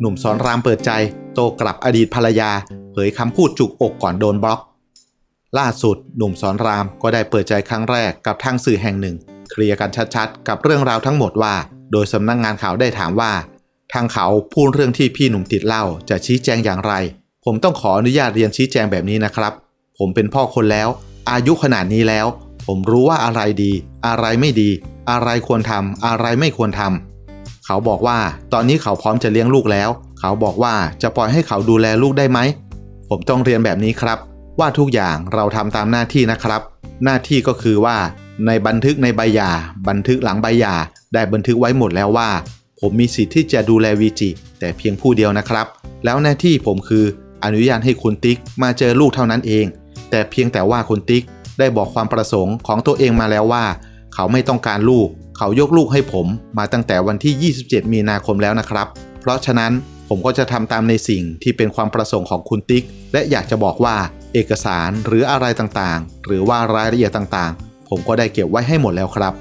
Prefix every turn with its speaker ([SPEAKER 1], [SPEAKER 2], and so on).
[SPEAKER 1] หนุ่มสอนรามเปิดใจ โตกลับอดีตภรรยา เผยคำพูดจุกอกก่อนโดนบล็อก ล่าสุด หนุ่มสอนรามก็ได้เปิดใจครั้งแรกกับทางสื่อแห่งหนึ่ง เคลียร์กันชัดๆ กับเรื่องราวทั้งหมดว่า โดยสำนักงงานข่าวได้ถามว่า ทางเขาพูดเรื่องที่พี่หนุ่มติดเหล้าจะชี้แจงอย่างไร ผมต้องขออนุญาตเรียนชี้แจงแบบนี้นะครับ ผมเป็นพ่อคนแล้ว อายุขนาดนี้แล้ว ผมรู้ว่าอะไรดี อะไรไม่ดี อะไรควรทำอะไรไม่ควรทำ เขาบอกว่าตอนนี้เขาพร้อมจะเลี้ยงลูกแล้ว เขาบอกว่าจะปล่อยให้เขาดูแลลูกได้ไหม ผมต้องเรียนแบบนี้ครับ ว่าทุกอย่างเราทำตามหน้าที่นะครับ หน้าที่ก็คือว่า ในบันทึกในใบหย่า บันทึกหลังใบหย่า ได้บันทึกไว้หมดแล้วว่า ผมมีสิทธิ์ที่จะดูแลวีจิ แต่เพียงผู้เดียวนะครับ แล้วหน้าที่ผมคืออนุญาตให้คุณติ๊กมาเจอลูกเท่านั้นเอง แต่เพียงแต่ว่าคุณติ๊กได้บอกความประสงค์ของตัวเองมาแล้วว่า เขาไม่ต้องการลูก เขายกลูกให้ผมมาตั้งแต่วันที่ 27 มีนาคมแล้วนะครับ เพราะฉะนั้นผมก็จะทำตามในสิ่งที่เป็นความประสงค์ของคุณติ๊ก และอยากจะบอกว่าเอกสารหรืออะไรต่างๆ หรือว่ารายละเอียดต่างๆ ผมก็ได้เก็บไว้ให้หมดแล้วครับ